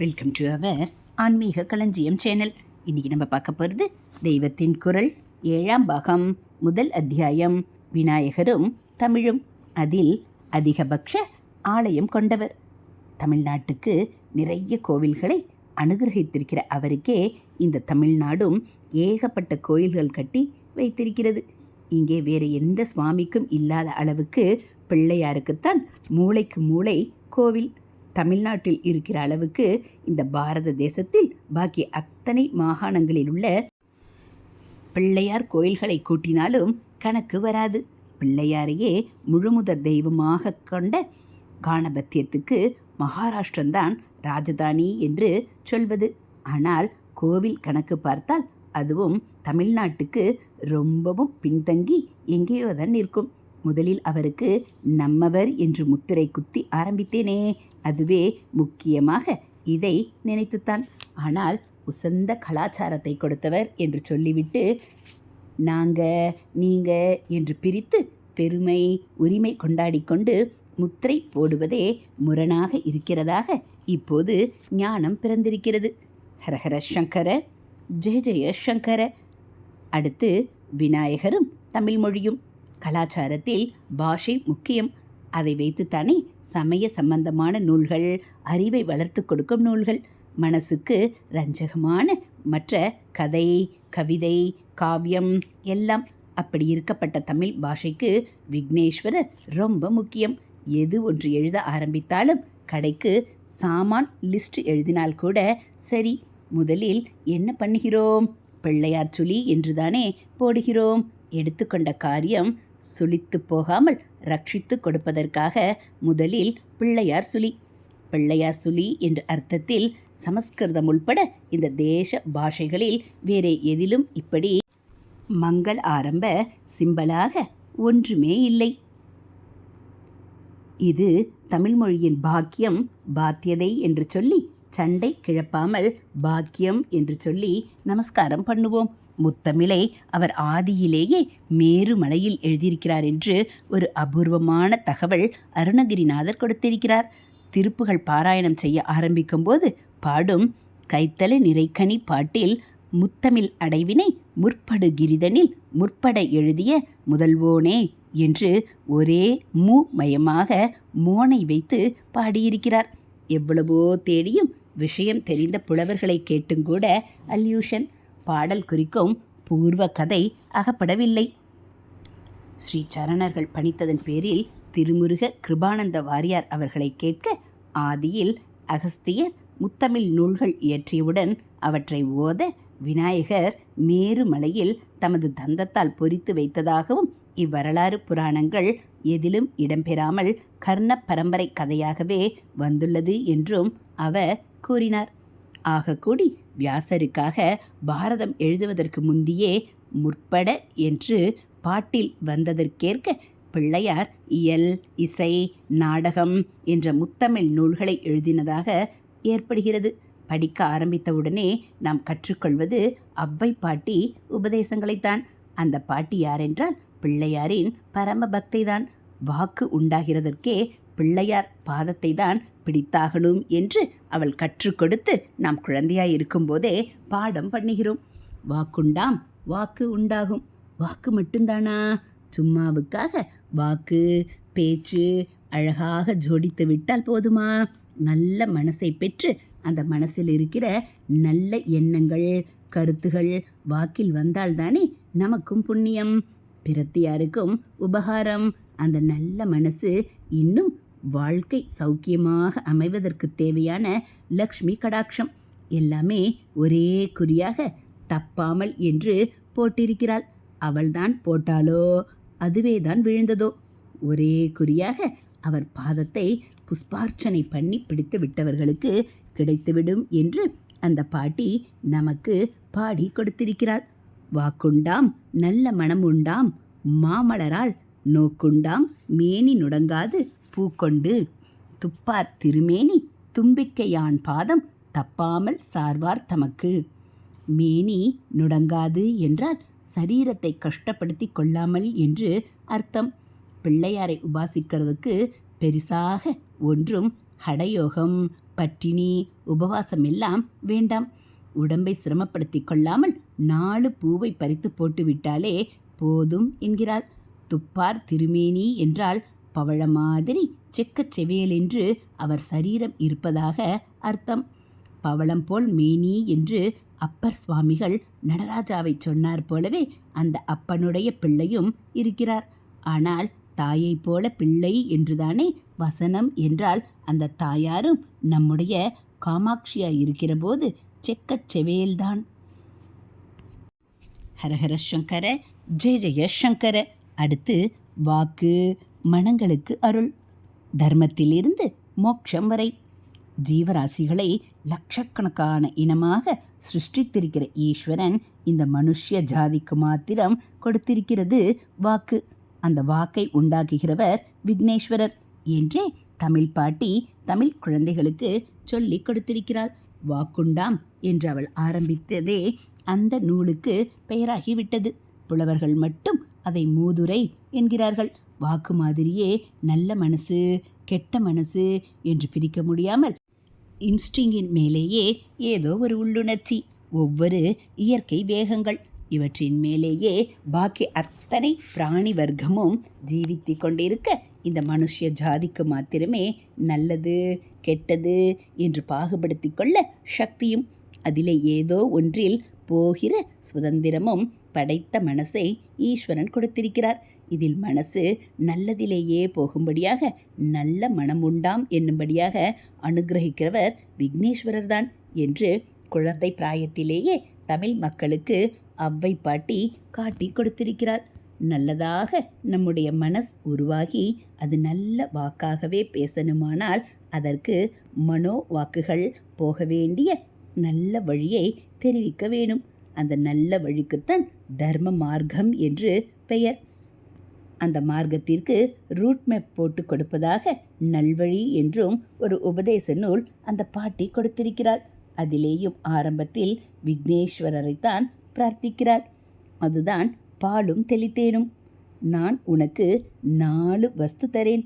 Welcome to our ஆன்மீக களஞ்சியம் channel. இன்னைக்கு நம்ம பார்க்க போகிறது தெய்வத்தின் குரல் ஏழாம் பாகம் முதல் அத்தியாயம். விநாயகரும் தமிழும் அதில் அதிகபட்ச ஆலயம் கொண்டவர். தமிழ்நாட்டுக்கு நிறைய கோவில்களை அனுகிரகித்திருக்கிற அவருக்கே இந்த தமிழ்நாடும் ஏகப்பட்ட கோயில்கள் கட்டி வைத்திருக்கிறது. இங்கே வேறு எந்த சுவாமிக்கும் இல்லாத அளவுக்கு பிள்ளையாருக்குத்தான் மூளைக்கு மூளை கோவில் தமிழ்நாட்டில் இருக்கிற அளவுக்கு இந்த பாரத தேசத்தில் பாக்கி அத்தனை மாகாணங்களில் உள்ள பிள்ளையார் கோயில்களை கூட்டினாலும் கணக்கு வராது. பிள்ளையாரையே முழுமுதற் தெய்வமாக கொண்ட காணபத்தியத்துக்கு மகாராஷ்டிரம்தான் ராஜதானி என்று சொல்வது. ஆனால் கோவில் கணக்கு பார்த்தால் அதுவும் தமிழ்நாட்டுக்கு ரொம்பவும் பின்தங்கி எங்கேயோ தான் இருக்கும் முதலில் அவருக்கு நம்மவர் என்று முத்திரை குத்தி ஆரம்பித்தேனே. அதுவே முக்கியமாக இதை நினைத்துத்தான். ஆனால் உசந்த கலாச்சாரத்தை கொடுத்தவர் என்று சொல்லிவிட்டு நாங்க நீங்க என்று பிரித்து பெருமை உரிமை கொண்டாடிக்கொண்டு முத்திரை போடுவதே முரணாக இருக்கிறதாக இப்போது ஞானம் பிறந்திருக்கிறது. ஹரஹர சங்கர ஜெய ஜெய சங்கர. அடுத்து விநாயகரும் தமிழ் மொழியும். கலாச்சாரத்தில் பாஷை முக்கியம். அதை வைத்துத்தானே சமய சம்பந்தமான நூல்கள் அறிவை வளர்த்து கொடுக்கும் நூல்கள். மனசுக்கு ரஞ்சகமான மற்ற கதை கவிதை காவியம் எல்லாம் அப்படி இருக்கப்பட்ட தமிழ் பாஷைக்கு விக்னேஸ்வரர் ரொம்ப முக்கியம். எது ஒன்று எழுத ஆரம்பித்தாலும் கடைக்கு சாமான் லிஸ்ட் எழுதினால் கூட சரி முதலில் என்ன பண்ணுகிறோம்? பிள்ளையார் சுழி என்றுதானே போடுகிறோம். எடுத்துக்கொண்ட காரியம் சுளித்து போகாமல் ரட்சித்து கொடுப்பதற்காக முதலில் பிள்ளையார் சுழி. பிள்ளையார் சுழி என்ற அர்த்தத்தில் சமஸ்கிருதம் உள்பட இந்த தேச பாஷைகளில் வேறே எதிலும் இப்படி மங்கள் ஆரம்ப சிம்பலாக ஒன்றுமே இல்லை. இது தமிழ் மொழியின் பாக்கியம் பாத்தியதை என்று சொல்லி சண்டை கிழப்பாமல் பாக்கியம் என்று சொல்லி நமஸ்காரம் பண்ணுவோம். முத்தமிழை அவர் ஆதியிலேயே மேருமலையில் எழுதியிருக்கிறார் என்று ஒரு அபூர்வமான தகவல் அருணகிரிநாதர் கொடுத்திருக்கிறார். திருப்புகள் பாராயணம் செய்ய ஆரம்பிக்கும்போது பாடும் கைத்தல நிறைக்கனி பாட்டில் முத்தமிழ் அடைவினை முற்படு கிரிதனில் முற்பட எழுதிய முதல்வோனே என்று ஒரே மூ மயமாக மோனை வைத்து பாடியிருக்கிறார். எவ்வளவோ தேடியும் விஷயம் தெரிந்த புலவர்களை கேட்டும் கூட அல்யூஷன். பாடல் குறிக்கும் பூர்வ கதை அகப்படவில்லை. ஸ்ரீ சரணர்கள் பணித்ததன் பேரில் திருமுருக கிருபானந்த வாரியார் அவர்களை கேட்க ஆதியில் அகஸ்தியர் முத்தமிழ் நூல்கள் இயற்றியவுடன் அவற்றை ஓத விநாயகர் மேருமலையில் தமது தந்தத்தால் பொறித்து வைத்ததாகவும் இவ்வரலாறு புராணங்கள் எதிலும் இடம்பெறாமல் கர்ண பரம்பரை கதையாகவே வந்துள்ளது என்றும் அவர் கூறினார். ஆகக்கூடி வியாசருக்காக பாரதம் எழுதுவதற்கு முந்தியே முற்பட என்று பாட்டில் வந்ததற்கேற்க பிள்ளையார் இயல் இசை நாடகம் என்ற முத்தமிழ் நூல்களை எழுதினதாக ஏற்படுகிறது. படிக்க ஆரம்பித்தவுடனே நாம் கற்றுக்கொள்வது அவ்வை பாட்டி உபதேசங்களைத்தான். அந்த பாட்டி யாரென்றால் பிள்ளையாரின் பரம பக்திதான் வாக்கு உண்டாகிறதற்கே பிள்ளையார் பாதத்தை தான் பிடித்தாகணும் என்று அவள் கற்றுக் கொடுத்து நாம் குழந்தையாய் இருக்கும்போதே பாடம் பண்ணுகிறோம். வாக்குண்டாம் வாக்கு உண்டாகும். வாக்கு மட்டும்தானா? சும்மாவுக்காக வாக்கு பேச்சு அழகாக ஜோடித்து விட்டால் போதுமா? நல்ல மனசை பெற்று அந்த மனசில் இருக்கிற நல்ல எண்ணங்கள் கருத்துகள் வாக்கில் வந்தால்தானே நமக்கும் புண்ணியம். பிரத்தியாருக்கும் உபகாரம். அந்த நல்ல மனசு இன்னும் வாழ்க்கை சௌக்கியமாக அமைவதற்கு தேவையான லக்ஷ்மி கடாட்சம். எல்லாமே ஒரே குறியாக தப்பாமல் என்று போட்டிருக்கிறாள். அவள்தான் போட்டாலோ அதுவே தான் விழுந்ததோ. ஒரே குறியாக அவர் பாதத்தை புஷ்பார்ச்சனை பண்ணி பிடித்து விட்டவர்களுக்கு கிடைத்துவிடும் என்று அந்த பாட்டி நமக்கு பாடி கொடுத்திருக்கிறாள். வாக்குண்டாம் நல்ல மனம் உண்டாம் மாமலரால் நோக்குண்டாம் மேனி நுடங்காது பூக்கொண்டு துப்பார் திருமேனி தும்பிக்கையான் பாதம் தப்பாமல் சார்வார் தமக்கு. மேனி நுடங்காது என்றால் சரீரத்தை கஷ்டப்படுத்தி கொள்ளாமல் என்று அர்த்தம். பிள்ளையாரை உபாசிக்கிறதுக்கு பெரிசாக ஒன்றும் ஹடயோகம் பட்டினி உபவாசம் எல்லாம் வேண்டாம். உடம்பை சிரமப்படுத்திக் கொள்ளாமல் நாலு பூவை பறித்து போட்டுவிட்டாலே போதும் என்கிறாள். துப்பார் திருமேனி என்றால் பவழ மாதிரி செக்கச் செவேல் என்று அவர் சரீரம் இருப்பதாக அர்த்தம். பவளம் போல் மேனி என்று அப்பர் சுவாமிகள் நடராஜாவை சொன்னார் போலவே அந்த அப்பனுடைய பிள்ளையும் இருக்கிறார். ஆனால் தாயைப் போல பிள்ளை என்றுதானே வசனம் என்றால் அந்த தாயாரும் நம்முடைய காமாட்சியாய் இருக்கிற போது செக்கச் செவேல்தான் ஹரஹர சங்கர ஜெய ஜெய சங்கர. அடுத்து வாக்கு மனங்களுக்கு அருள். தர்மத்திலிருந்து மோட்சம் வரை. ஜீவராசிகளை லட்சக்கணக்கான இனமாக சிருஷ்டித்திருக்கிற ஈஸ்வரன் இந்த மனுஷ்ய ஜாதிக்கு மாத்திரம் கொடுத்திருக்கிறது வாக்கு. அந்த வாக்கை உண்டாக்குகிறவர் விக்னேஸ்வரர் என்றே தமிழ் பாட்டி தமிழ் குழந்தைகளுக்கு சொல்லிக் கொடுத்திருக்கிறாள். வாக்குண்டாம் என்று அவள் ஆரம்பித்ததே அந்த நூலுக்கு பெயராகிவிட்டது. புலவர்கள் மட்டும் அதை மூதுரை என்கிறார்கள். வாக்கு மாதிரியே நல்ல மனசு கெட்ட மனசு என்று பிரிக்க முடியாமல் இன்ஸ்டிங்கின் மேலேயே ஏதோ ஒரு உள்ளுணர்ச்சி ஒவ்வொரு இயற்கை வேகங்கள் இவற்றின் மேலேயே பாக்கி அத்தனை பிராணி வர்க்கமும் ஜீவித்து கொண்டிருக்க இந்த மனுஷ ஜாதிக்கு மாத்திரமே நல்லது கெட்டது என்று பாகுபடுத்தி கொள்ள சக்தியும் அதிலே ஏதோ ஒன்றில் போகிற சுதந்திரமும் படைத்த மனசை ஈஸ்வரன் கொடுத்திருக்கிறார். இதில் மனசு நல்லதிலேயே போகும்படியாக நல்ல மனம் உண்டாம் என்னும்படியாக அனுகிரகிக்கிறவர் விக்னேஸ்வரர்தான் என்று குழந்தை பிராயத்திலேயே தமிழ் மக்களுக்கு அவ்வை பாட்டி காட்டி கொடுத்திருக்கிறார். நல்லதாக நம்முடைய மனஸ் உருவாகி அது நல்ல வாக்காகவே பேசணுமானால் அதற்கு மனோ வாக்குகள் போக வேண்டிய நல்ல வழியை தெரிவிக்க வேணும் அந்த நல்ல வழிக்குத்தான் தர்ம மார்க்கம் என்று பெயர். அந்த மார்க்கத்திற்கு ரூட் மேப் போட்டு கொடுப்பதாக நல்வழி என்றும் ஒரு உபதேச நூல் அந்த பாட்டி கொடுத்திருக்கிறாள். அதிலேயும் ஆரம்பத்தில் விக்னேஸ்வரரைத்தான் பிரார்த்திக்கிறார் அதுதான் பாலும் தெளித்தேனும். நான் உனக்கு நாலு வஸ்து தரேன்.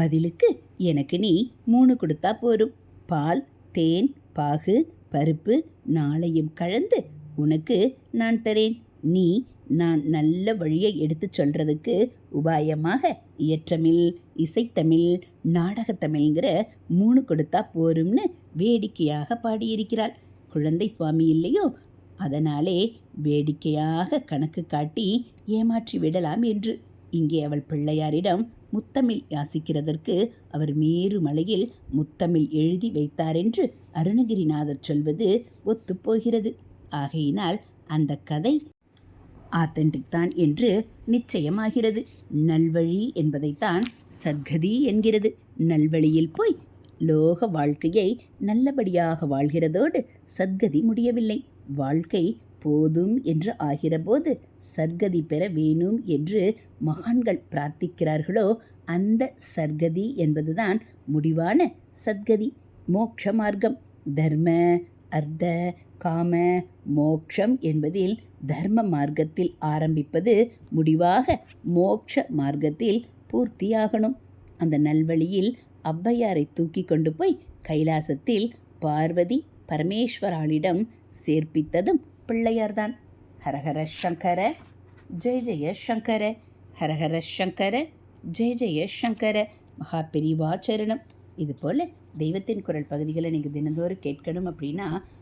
பதிலுக்கு எனக்கு நீ மூணு கொடுத்தா போரும் பால் தேன் பாகு பருப்பு நாளையும் கலந்து உனக்கு நான் தரேன். நீ நான் நல்ல வழியை எடுத்துச் சொல்றதுக்கு உபாயமாக இயற்றமிழ் இசைத்தமிழ் நாடகத்தமிழ்ங்கிற மூணு கொடுத்தா போரும்னு வேடிக்கையாக பாடியிருக்கிறாள். குழந்தை சுவாமி இல்லையோ? அதனாலே வேடிக்கையாக கணக்கு காட்டி ஏமாற்றி விடலாம் என்று. இங்கே அவள் பிள்ளையாரிடம் முத்தமிழ் யாசிக்கிறதற்கு அவர் மேருமலையில் முத்தமிழ் எழுதி வைத்தாரென்று அருணகிரிநாதர் சொல்வது ஒத்துப்போகிறது ஆகையினால் அந்த கதை ஆத்தென்டிக் தான் என்று நிச்சயமாகிறது. நல்வழி என்பதைத்தான் சத்கதி என்கிறது. நல்வழியில் போய் லோக வாழ்க்கையை நல்லபடியாக வாழ்கிறதோடு சத்கதி முடியவில்லை. வாழ்க்கை போதும் என்று ஆகிறபோது சர்க்கதி பெற வேணும் என்று மகான்கள் பிரார்த்திக்கிறார்களோ அந்த சர்க்கதி என்பதுதான் முடிவான சத்கதி மோட்ச மார்க்கம். தர்ம அர்த்த காம மோக்ஷம் என்பதில் தர்ம மார்க்கத்தில் ஆரம்பிப்பது முடிவாக மோட்ச மார்க்கத்தில் பூர்த்தியாகணும். அந்த நல்வழியில் ஔவையாரை தூக்கி கொண்டு போய் கைலாசத்தில் பார்வதி பரமேஸ்வராளிடம் சேர்ப்பித்ததும் பிள்ளையார்தான். ஹரஹர சங்கர ஜெய ஜெய சங்கர ஹரஹர சங்கர ஜெய ஜெய சங்கர மகா பெரிவாச்சரணம் இதுபோல் தெய்வத்தின் குரல் பகுதிகளை நீங்கள் தினந்தோறும் கேட்கணும் அப்படின்னா